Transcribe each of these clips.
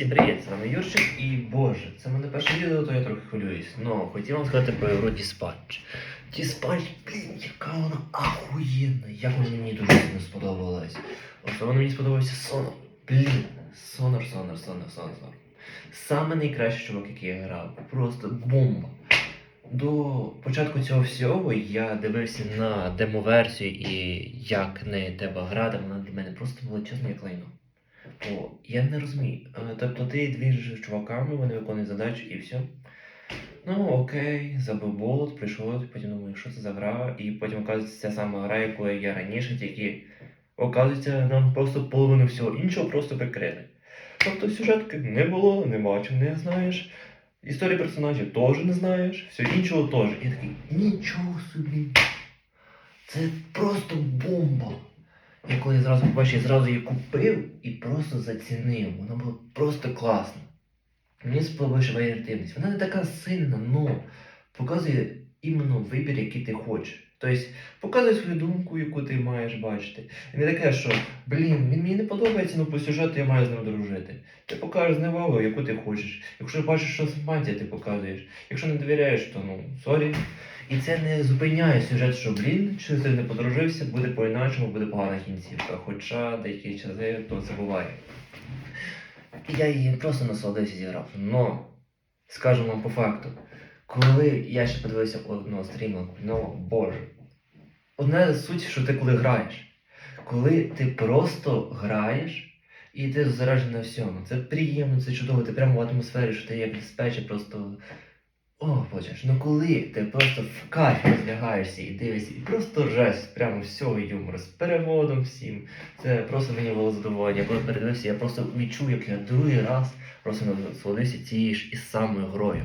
Всім привіт, з вами Юрчик і Боже, це мене перше відео, то я трохи хвилююсь. Ну, хотів вам сказати про ігру Dispatch. Dispatch, блін, яка вона ахуєнна, як вона мені дуже сильно сподобалась. Особливо мені сподобався Сонор. Блін, Сонор, Сонор, Сонор, Сонор. Саме найкращий чувак, який я грав. Просто бомба. До початку цього всього я дивився на демоверсію і як не треба грати, вона для мене просто чесно як лайно. О, я не розумію. Е, Тобто ти двіжиш з чуваками, вони виконують задачу і все. Ну окей, забив болот, прийшов, потім думаю, що це за гра, і потім оказується ця сама гра, якою я раніше, тільки оказується, нам просто половину всього іншого просто прикрили. Тобто сюжетки не було, не бачив, не знаєш. Історії персонажів теж не знаєш, все іншого теж. Я такий, нічого собі. Це просто бомба. Я коли зразу побачив, я зразу її купив і просто зацінив. Вона була просто класна. Мені сподобалася варіативність. Вона не така сильна, але показує іменно вибір, який ти хочеш. Тобто показує свою думку, яку ти маєш бачити. І не таке, що блін, він мені не подобається, ну по сюжету я маю з ним дружити. Ти покажеш зневагу, яку ти хочеш. Якщо бачиш, що симпатія, ти показуєш. Якщо не довіряєш, то ну сорі. І це не зупиняє сюжет, що блін, що ти не подружився, буде по-іначому, буде погана кінцівка. Хоча деякі часи то це буває. Я її просто насолодився зіграв. Но, скажу вам по факту, коли я ще подивився одного стріму, ну боже. Одна суть, що ти коли граєш. Коли ти просто граєш і ти заражений на всьому. Це приємно, це чудово, ти прямо в атмосфері, що ти як диспетчер просто. О, ж, ну коли ти просто в кайф розлягаєшся і дивишся, і просто жесть прямо всього юмору, з переводом всім. Це просто мені було задоволення. Коли передивився, я просто відчув, як я другий раз просто насолодився цією ж із самою грою.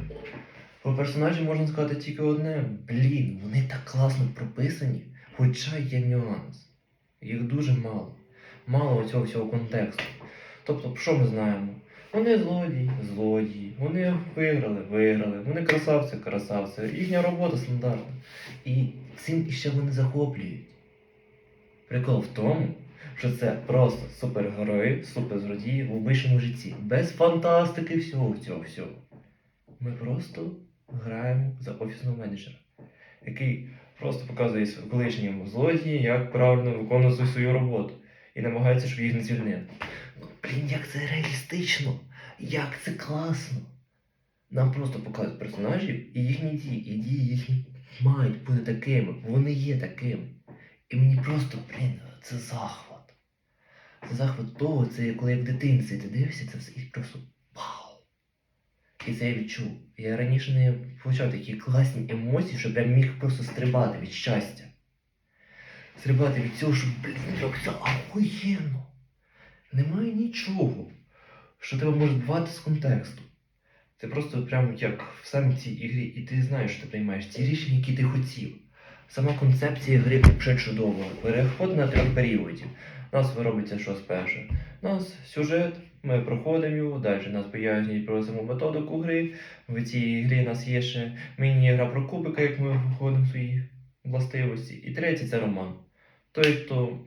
Про персонажів можна сказати тільки одне. Блін, вони так класно прописані, хоча є нюанс. Їх дуже мало. Мало цього всього контексту. Тобто, що ми знаємо? Вони злодії, злодії, вони виграли, виграли, вони красавці, красавці. Їхня робота стандартна. І цим іще вони захоплюють. Прикол в тому, що це просто супергерої, суперзлодії в обичному житті. Без фантастики всього цього всього. Ми просто граємо за офісного менеджера, який просто показує колишнім злодії, як правильно виконувати свою роботу. І намагається, щоб їх не звільнити. Ну, блін, як це реалістично, як це класно. Нам просто показують персонажів і їхні дії, і дії їхні мають бути такими, вони є такими. І мені просто, блін, це захват. Це захват того, це коли як в дитинці ти дивишся це все і просто вау. І це я відчув. Я раніше не получав такі класні емоції, що прям міг просто стрибати від щастя. Стрибати від цього, що, блін, як це ахуєнно. Немає нічого, що тебе може збивати з контексту. Це просто прямо як в самій цій ігрі, і ти знаєш, що ти приймаєш ті рішення, які ти хотів. Сама концепція гри вже чудова. Переход на трьох періодів. У нас робиться що спершу. У нас сюжет, ми проходимо його, далі нас пояснюють про саму методику гри. В цій грі нас є ще міні-гра про кубика, як ми виходимо в свої властивості. І третє це роман. Тобто,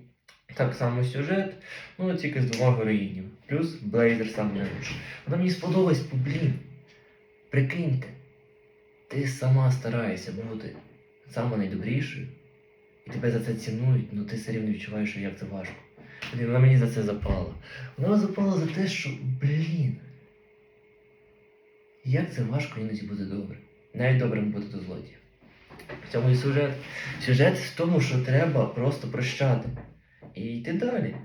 так само сюжет, ну тільки з двома героїнів. Плюс Блейзер сам лучше. Вона мені сподобалась, бо, блін. Прикиньте, ти сама стараєшся бути саме найдобрішою, і тебе за це цінують, але ти все рівно відчуваєш, що як це важко. Блін, вона мені за це запала. Вона запала за те, що, блін. Як це важко іноді бути добрим. Навіть добрим бути до злодія. В цьому і сюжет. Сюжет в тому, що треба просто прощати. І йти далі.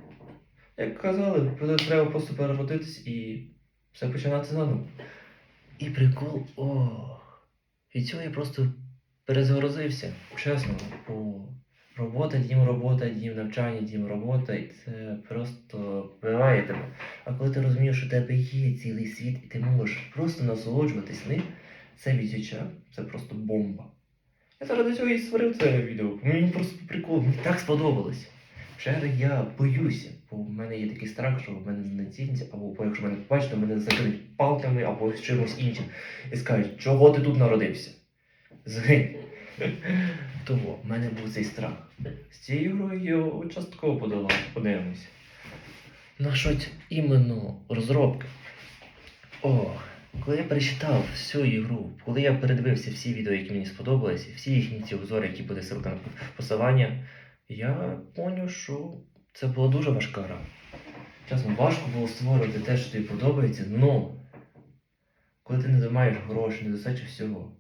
Як казали, треба просто переродитись і все починати заново. І прикол, ох. Від цього я просто перезагрузився. Чесно, бо робота, дім, робота, дім, навчання, дім, робота, і це просто вбиває тебе. А коли ти розумієш, що в тебе є цілий світ, і ти можеш просто насолоджуватись ним, це відчуття, це просто бомба. Я заради цього і створив це відео. Мені просто по приколу, мені так сподобалось. Ще я боюся, бо в мене є такий страх, що в мене не ціниться, або якщо мене побачать, то мене закинуть палками або з чимось іншим. І скажуть, чого ти тут народився? Згинь. Того, в мене був цей страх. З цією грою частково подолав, подивимося. Насчет іменно розробки. О, коли я перечитав всю ігру, коли я передивився всі відео, які мені сподобалися, всі їхні ці обзори, які буде ссылка на посилання, я зрозумів, що це була дуже важка гра. Чесно, важко було створювати те, що тобі подобається, но коли ти не займаєш грошей, не достатньо всього.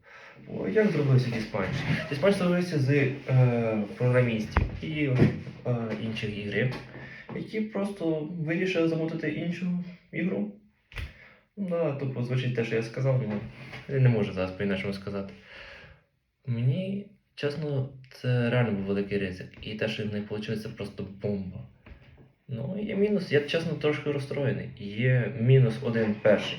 О, як зробився Діспанч? Діспанч зробився з е, програмістів і е, інших ігри, які просто вирішили замутити іншу ігру. Да, тупо звучить те, що я сказав, але я не можу зараз по-іншому сказати. Мені, чесно, це реально був великий ризик. І те, що в неї вийшло, це просто бомба. Ну, є мінус, я чесно трошки розстроєний. Є мінус один перший.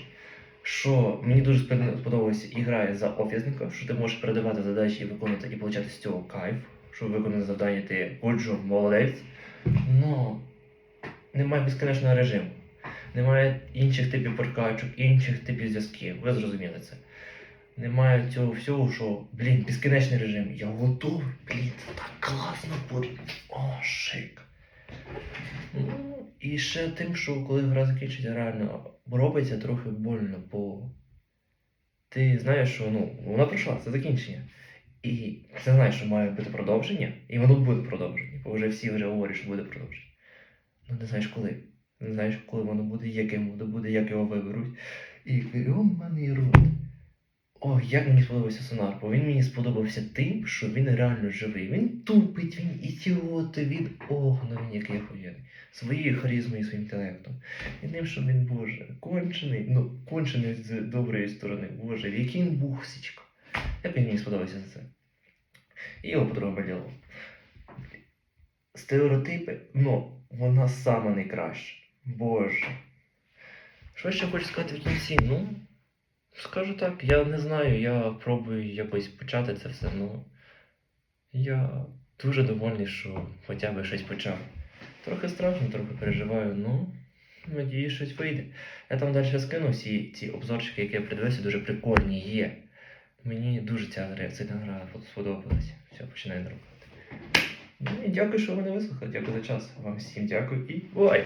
Що мені дуже спод- сподобалася ігра за офісника, що ти можеш передавати задачі і виконувати і отримати з цього кайф, щоб виконати завдання ти ходжу, молодець. Но немає безкінечного режиму. Немає інших типів прокачок, інших типів зв'язків. Ви зрозуміли це. Немає цього всього, що, блін, безкінечний режим. Я готовий, блін, так класно буде. О, шик. Ну, і ще тим, що коли гра закінчиться, реально робиться трохи больно, бо ти знаєш, що ну, вона пройшла, це закінчення. І ти знаєш, що має бути продовження, і воно буде продовження, бо вже всі вже говорять, що буде продовження. Ну не знаєш коли. Не знаєш, коли воно буде, яким воно буде, як його виберуть. І грьоманий рот. О, як мені сподобався сонар, бо він мені сподобався тим, що він реально живий. Він тупить, він ідіот, він ох, ну він який охуєнний. Своєю харизмою і своїм інтелектом. І тим, що він, боже, кончений, ну, кончений з доброї сторони. Боже, який він бухсічка. Як він мені сподобався за це. І його подруга Баділова. Стереотипи, ну, вона сама найкраща. Боже. Що ще хочу сказати в кінці? Ну, скажу так, я не знаю, я пробую якось почати це все, ну. Я дуже довольний, що хоча б щось почав. Трохи страшно, трохи переживаю, ну, надію, щось вийде. Я там далі скину всі ці обзорчики, які я придивився, дуже прикольні є. Мені дуже ця гра, ця гра сподобалася. Все, починаю друкувати. Ну і дякую, що ви мене вислухали. Дякую за час. Вам всім дякую і бувай!